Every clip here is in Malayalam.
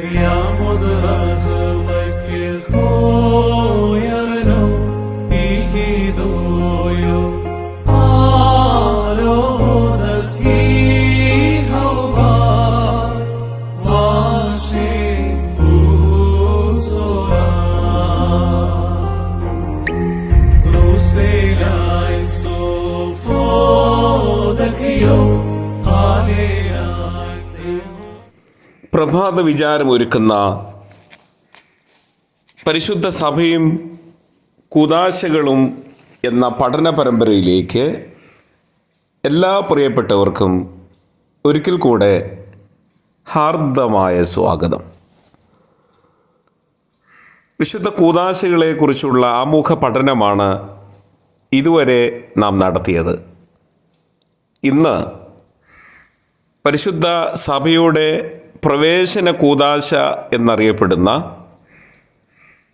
Yeah, പ്രഭാത വിചാരമൊരുക്കുന്ന പരിശുദ്ധ സഭയും കൂതാശകളും എന്ന പഠന പരമ്പരയിലേക്ക് എല്ലാ പ്രിയപ്പെട്ടവർക്കും ഒരിക്കൽ കൂടെ ഹാർദമായ സ്വാഗതം. വിശുദ്ധ കൂതാശകളെക്കുറിച്ചുള്ള ആമുഖ പഠനമാണ് ഇതുവരെ നാം നടത്തിയത്. ഇന്ന് പരിശുദ്ധ സഭയുടെ പ്രവേശന കൂതാശ എന്നറിയപ്പെടുന്ന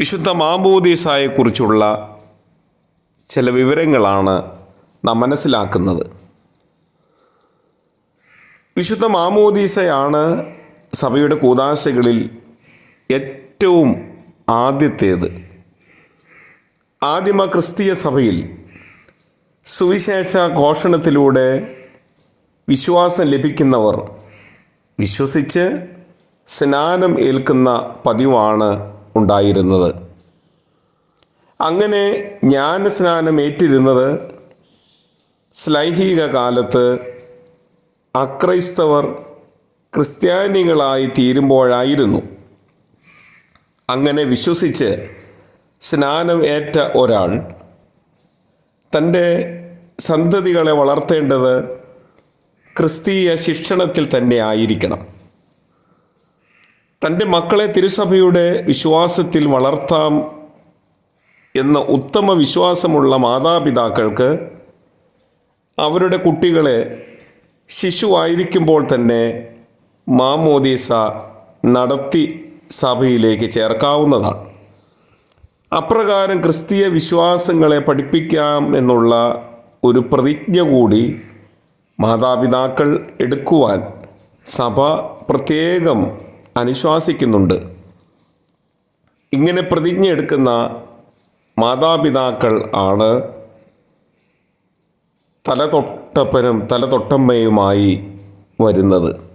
വിശുദ്ധ മാമൂദീസായെക്കുറിച്ചുള്ള ചില വിവരങ്ങളാണ് നാം മനസ്സിലാക്കുന്നത്. വിശുദ്ധ മാമോദീസയാണ് സഭയുടെ കൂതാശകളിൽ ഏറ്റവും ആദ്യത്തേത്. ആദിമ ക്രിസ്തീയ സഭയിൽ സുവിശേഷ ഘോഷണത്തിലൂടെ വിശ്വാസം ലഭിക്കുന്നവർ വിശ്വസിച്ച് സ്നാനം ഏൽക്കുന്ന പതിവാണ് ഉണ്ടായിരുന്നത്. അങ്ങനെ ജ്ഞാനസ്നാനം ഏറ്റിരുന്നത് സ്ലൈഹിക കാലത്ത് അക്രൈസ്തവർ ക്രിസ്ത്യാനികളായി തീരുമ്പോഴായിരുന്നു. അങ്ങനെ വിശ്വസിച്ച് സ്നാനം ഏറ്റ ഒരാൾ തന്റെ സന്തതികളെ വളർത്തേണ്ടത് ക്രിസ്തീയ ശിക്ഷണത്തിൽ തന്നെ ആയിരിക്കണം. തന്റെ മക്കളെ തിരുസഭയുടെ വിശ്വാസത്തിൽ വളർത്താം എന്ന ഉത്തമ വിശ്വാസമുള്ള മാതാപിതാക്കൾക്ക് അവരുടെ കുട്ടികളെ ശിശുവായിരിക്കുമ്പോൾ തന്നെ മാമോദീസ നടത്തി സഭയിലേക്ക് ചേർക്കാവുന്നതാണ്. അപ്രകാരം ക്രിസ്തീയ വിശ്വാസങ്ങളെ പഠിപ്പിക്കാം എന്നുള്ള ഒരു പ്രതിജ്ഞ കൂടി മാതാപിതാക്കൾ എടുക്കുവാൻ സഭ പ്രത്യേകം അനുശാസിക്കുന്നുണ്ട്. ഇങ്ങനെ പ്രതിജ്ഞ എടുക്കുന്ന മാതാപിതാക്കൾ ആണ് തലതൊട്ടപ്പനും തലതൊട്ടമ്മയുമായി വരുന്നത്.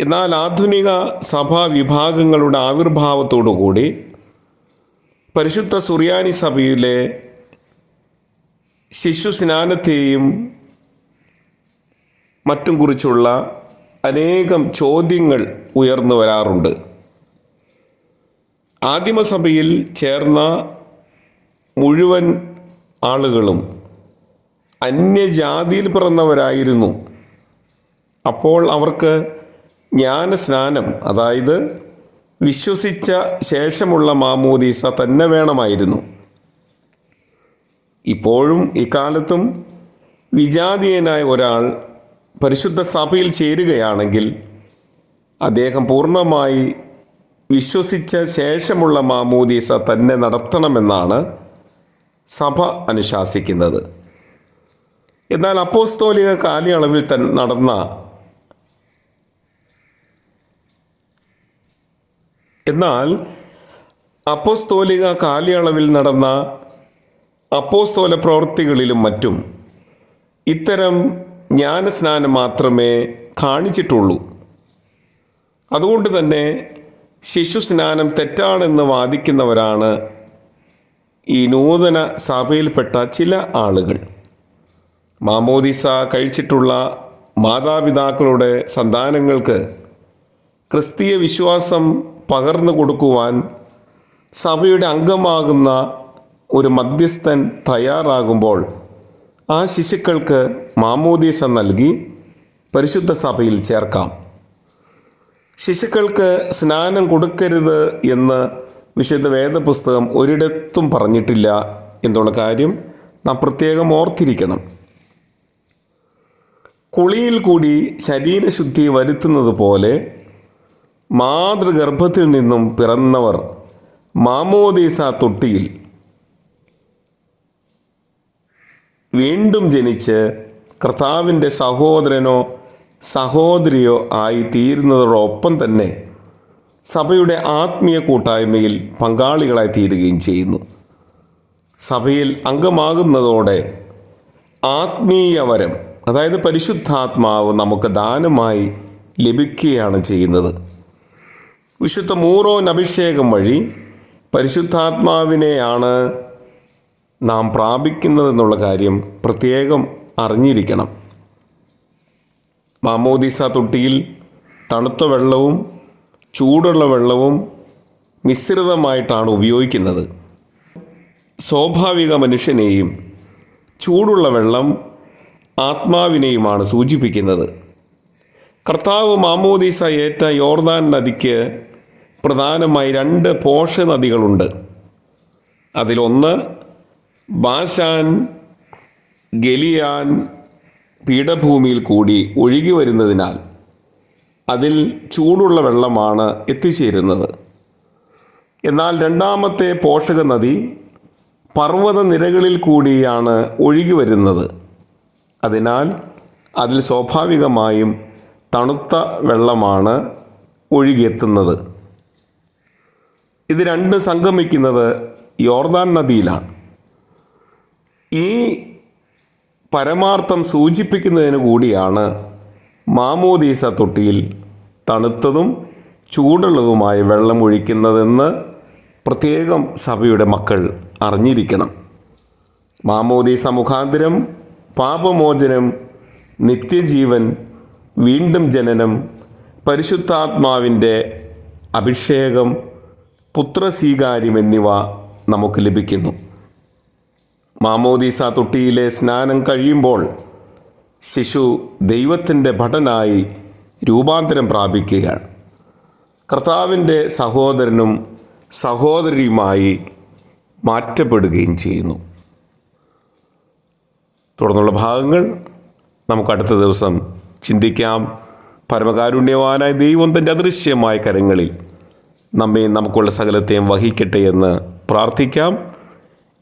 എന്നാൽ ആധുനിക സഭാ വിഭാഗങ്ങളുടെ ആവിർഭാവത്തോടുകൂടി പരിശുദ്ധ സുറിയാനി സഭയിലെ ശിശു സ്നാനത്തെയും മറ്റും കുറിച്ചുള്ള അനേകം ചോദ്യങ്ങൾ ഉയർന്നു വരാറുണ്ട്. ആദിമസഭയിൽ ചേർന്ന മുഴുവൻ ആളുകളും അന്യജാതിയിൽ പിറന്നവരായിരുന്നു. അപ്പോൾ അവർക്ക് ജ്ഞാനസ്നാനം അതായത് വിശ്വസിച്ച ശേഷമുള്ള മാമോദീസ തന്നെ വേണമായിരുന്നു. ഇപ്പോഴും ഇക്കാലത്തും വിജാതീയനായ ഒരാൾ പരിശുദ്ധ സഭയിൽ ചേരുകയാണെങ്കിൽ അദ്ദേഹം പൂർണമായി വിശ്വസിച്ച ശേഷമുള്ള മാമോദീസ തന്നെ നടത്തണമെന്നാണ് സഭ അനുശാസിക്കുന്നത്. എന്നാൽ അപ്പോസ്തോലിക കാലയളവിൽ തന്നെ നടന്ന എന്നാൽ അപ്പോസ്തോലിക കാലയളവിൽ നടന്ന അപ്പോസ്തോല പ്രവൃത്തികളിലും മറ്റും ഇത്തരം ജ്ഞാനസ്നാനം മാത്രമേ കാണിച്ചിട്ടുള്ളൂ. അതുകൊണ്ട് തന്നെ ശിശു സ്നാനം തെറ്റാണെന്ന് വാദിക്കുന്നവരാണ് ഈ നൂതന സഭയിൽപ്പെട്ട ചില ആളുകൾ. മാമോദിസ കഴിച്ചിട്ടുള്ള മാതാപിതാക്കളുടെ സന്താനങ്ങൾക്ക് ക്രിസ്തീയ വിശ്വാസം പകർന്നു കൊടുക്കുവാൻ സഭയുടെ അംഗമാകുന്ന ഒരു മധ്യസ്ഥൻ തയ്യാറാകുമ്പോൾ ആ ശിശുക്കൾക്ക് മാമോദീസ നൽകി പരിശുദ്ധ സഭയിൽ ചേർക്കാം. ശിശുക്കൾക്ക് സ്നാനം കൊടുക്കരുത് എന്ന് വിശുദ്ധ വേദപുസ്തകം ഒരിടത്തും പറഞ്ഞിട്ടില്ല എന്നുള്ള കാര്യം നാം പ്രത്യേകം ഓർത്തിരിക്കണം. കുളിയിൽ കൂടി ശരീരശുദ്ധി വരുത്തുന്നത് പോലെ മാതൃഗർഭത്തിൽ നിന്നും പിറന്നവർ മാമോദീസ തൊട്ടിയിൽ വീണ്ടും ജനിച്ച് കർത്താവിന്റെ സഹോദരനോ സഹോദരിയോ ആയി തീരുന്നതോടൊപ്പം തന്നെ സഭയുടെ ആത്മീയ കൂട്ടായ്മയിൽ പങ്കാളികളായി തീരുകയും ചെയ്യുന്നു. സഭയിൽ അംഗമാകുന്നതോടെ ആത്മീയവരം അതായത് പരിശുദ്ധാത്മാവ് നമുക്ക് ദാനമായി ലഭിക്കുകയാണ് ചെയ്യുന്നത്. വിശുദ്ധ മൂറോൻ അഭിഷേകം വഴി പരിശുദ്ധാത്മാവിനെയാണ് നാം പ്രാപിക്കുന്നതെന്നുള്ള കാര്യം പ്രത്യേകം അറിഞ്ഞിരിക്കണം. മാമോദിസ തൊട്ടിയിൽ തണുത്ത വെള്ളവും ചൂടുള്ള വെള്ളവും മിശ്രിതമായിട്ടാണ് ഉപയോഗിക്കുന്നത്. സ്വാഭാവിക മനുഷ്യനെയും ചൂടുള്ള വെള്ളം ആത്മാവിനെയുമാണ് സൂചിപ്പിക്കുന്നത്. കർത്താവ് മാമോദീസ ഏറ്റ യോർദാൻ നദിക്ക് പ്രധാനമായി രണ്ട് പോഷ നദികളുണ്ട് അതിലൊന്ന് ബാഷാൻ ഗലിയാൻ പീഠഭൂമിയിൽ കൂടി ഒഴുകി വരുന്നതിനാൽ അതിൽ ചൂടുള്ള വെള്ളമാണ് എത്തിച്ചേരുന്നത്. എന്നാൽ രണ്ടാമത്തെ പോഷക നദി പർവത നിരകളിൽ കൂടിയാണ് ഒഴുകി വരുന്നത്. അതിനാൽ അതിൽ സ്വാഭാവികമായും തണുത്ത വെള്ളമാണ് ഒഴുകിയെത്തുന്നത്. ഇത് രണ്ട് സംഗമിക്കുന്നത് യോർദാൻ നദിയിലാണ്. ഈ പരമാർത്ഥം സൂചിപ്പിക്കുന്നതിന് കൂടിയാണ് മാമോദീസ തൊട്ടിയിൽ തണുത്തതും ചൂടുള്ളതുമായ വെള്ളം ഒഴിക്കുന്നതെന്ന് പ്രത്യേകം സഭയുടെ മക്കൾ അറിഞ്ഞിരിക്കണം. മാമോദീസ മുഖാന്തരം പാപമോചനം നിത്യജീവൻ വീണ്ടും ജനനം പരിശുദ്ധാത്മാവിന്റെ അഭിഷേകം പുത്രസ്വീകാര്യം എന്നിവ നമുക്ക് ലഭിക്കുന്നു. മാമോദീസ തൊട്ടിയിലെ സ്നാനം കഴിയുമ്പോൾ ശിശു ദൈവത്തിന്റെ ഭടനായി രൂപാന്തരം പ്രാപിക്കുകയാണ്. കർത്താവിന്റെ സഹോദരനും സഹോദരിയുമായി മാറ്റപ്പെടുകയും ചെയ്യുന്നു. തുടർന്നുള്ള ഭാഗങ്ങൾ നമുക്ക് അടുത്ത ദിവസം ചിന്തിക്കാം. പരമകാരുണ്യവാനായ ദൈവം തന്റെ അദൃശ്യമായ കരങ്ങളിൽ നമ്മെ നമുക്കുള്ള സകലത്തെയും വഹിക്കട്ടെ എന്ന് പ്രാർത്ഥിക്കാം.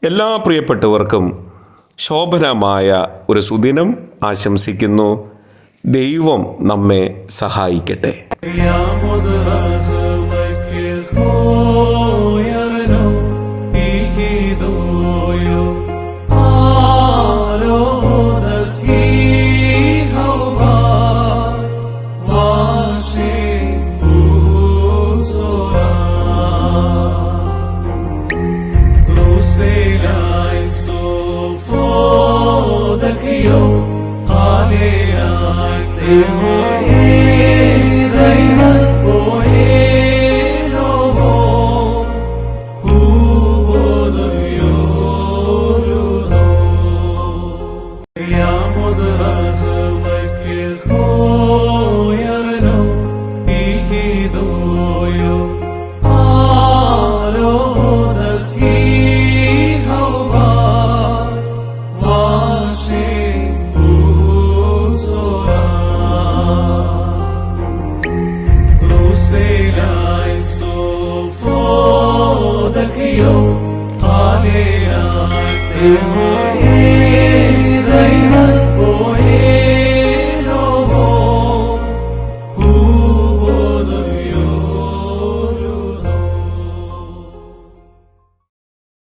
എല്ലാ പ്രിയപ്പെട്ടവർക്കും ശോഭനമായ ഒരു സുദിനം ആശംസിക്കുന്നു. ദൈവം നമ്മെ സഹായിക്കട്ടെ. Hallelujah, Hallelujah,